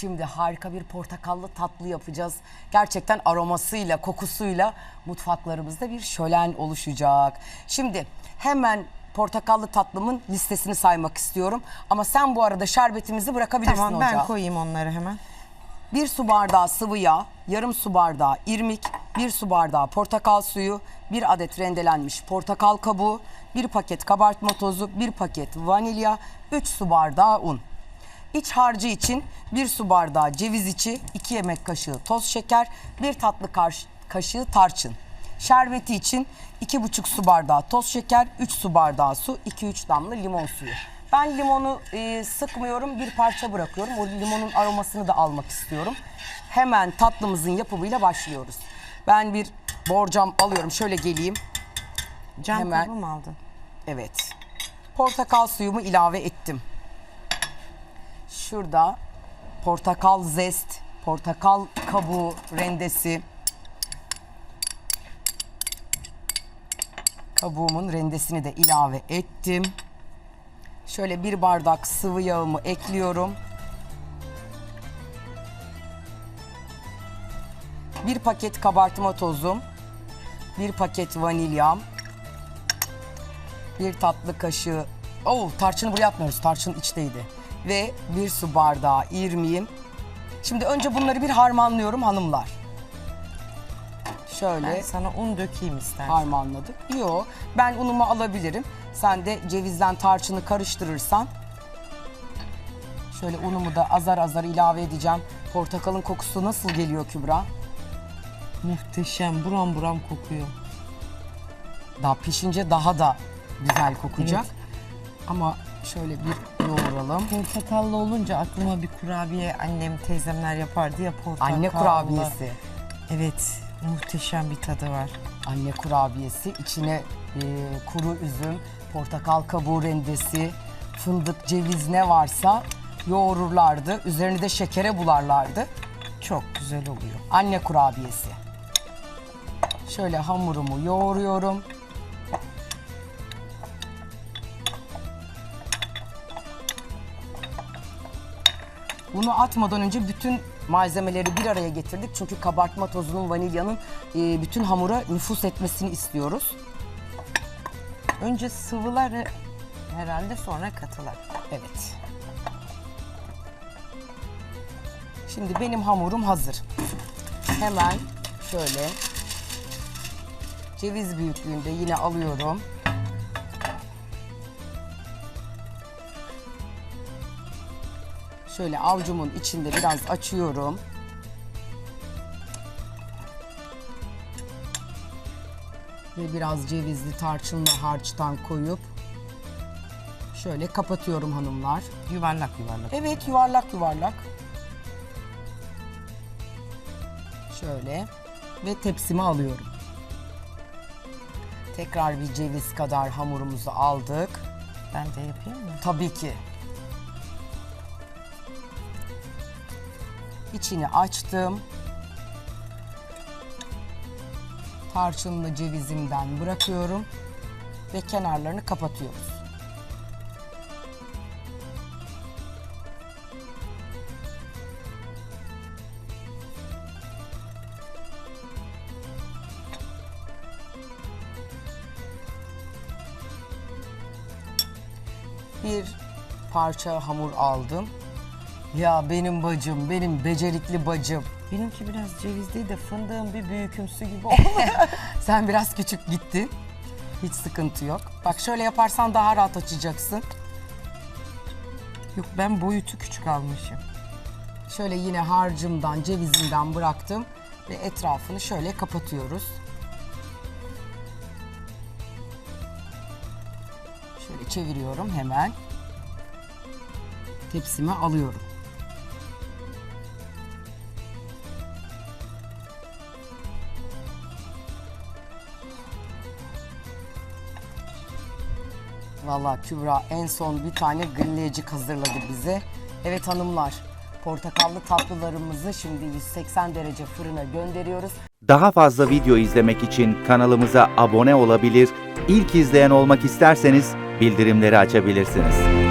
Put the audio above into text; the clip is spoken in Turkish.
Şimdi harika bir portakallı tatlı yapacağız. Gerçekten aromasıyla, kokusuyla mutfaklarımızda bir şölen oluşacak. Şimdi hemen portakallı tatlımın listesini saymak istiyorum. Ama sen bu arada şerbetimizi bırakabilirsin Tamam ocağa. ben koyayım onları hemen. Bir su bardağı sıvı yağ, yarım su bardağı irmik, bir su bardağı portakal suyu, bir adet rendelenmiş portakal kabuğu, bir paket kabartma tozu, bir paket vanilya, 3 su bardağı un. İç harcı için bir su bardağı ceviz içi, 2 yemek kaşığı toz şeker, bir tatlı kaş- kaşığı tarçın. Şerbeti için 2,5 su bardağı toz şeker, 3 su bardağı su, 2-3 damla limon suyu. Ben limonu e, sıkmıyorum, bir parça bırakıyorum. O limonun aromasını da almak istiyorum. Hemen tatlımızın yapımıyla başlıyoruz. Ben bir borcam alıyorum. Şöyle geleyim. Cam Hemen. kabı mı aldın? Evet. Portakal suyumu ilave ettim. Şurada portakal zest, portakal kabuğu rendesi. Kabuğumun rendesini de ilave ettim. Şöyle bir bardak sıvı yağımı ekliyorum. Bir paket kabartma tozum. Bir paket vanilyam. Bir tatlı kaşığı. Oo, tarçını buraya atmıyoruz. Tarçın içteydi. Ve bir su bardağı irmiğim. Şimdi önce bunları bir harmanlıyorum hanımlar. Şöyle Ben sana un dökeyim istersen. harmanladık. Yo, ben unumu alabilirim. Sen de cevizden tarçını karıştırırsan. Şöyle unumu da azar azar ilave edeceğim. Portakalın kokusu nasıl geliyor Kübra? Muhteşem buram buram kokuyor. Daha pişince daha da güzel kokacak. Evet. Ama şöyle bir yoğuralım. Portakallı olunca aklıma bir kurabiye annem teyzemler yapardı ya portakallı. Anne kurabiyesi. Evet muhteşem bir tadı var. Anne kurabiyesi. içine e, kuru üzüm, portakal kabuğu rendesi, fındık, ceviz ne varsa yoğururlardı. Üzerini de şekere bularlardı. Çok güzel oluyor. Anne kurabiyesi. Şöyle hamurumu yoğuruyorum. Bunu atmadan önce bütün malzemeleri bir araya getirdik. Çünkü kabartma tozunun, vanilyanın e, bütün hamura nüfus etmesini istiyoruz. Önce sıvıları herhalde sonra katılar. Evet. Şimdi benim hamurum hazır. Hemen şöyle ceviz büyüklüğünde yine alıyorum. Şöyle avucumun içinde biraz açıyorum. Ve biraz cevizli tarçınlı harçtan koyup şöyle kapatıyorum hanımlar. Yuvarlak yuvarlak. Evet yuvarlak yuvarlak. Şöyle ve tepsime alıyorum. Tekrar bir ceviz kadar hamurumuzu aldık. Ben de yapayım mı? Tabii ki. İçini açtım. Tarçınlı cevizimden bırakıyorum ve kenarlarını kapatıyoruz. bir parça hamur aldım. Ya benim bacım, benim becerikli bacım. Benimki biraz ceviz değil de fındığın bir büyükümsü gibi oldu. Sen biraz küçük gittin. Hiç sıkıntı yok. Bak şöyle yaparsan daha rahat açacaksın. Yok ben boyutu küçük almışım. Şöyle yine harcımdan, cevizimden bıraktım ve etrafını şöyle kapatıyoruz. Şöyle çeviriyorum hemen. Tepsime alıyorum. Vallahi Kübra en son bir tane grilleyecik hazırladı bize. Evet hanımlar, portakallı tatlılarımızı şimdi 180 derece fırına gönderiyoruz. Daha fazla video izlemek için kanalımıza abone olabilir, ilk izleyen olmak isterseniz bildirimleri açabilirsiniz.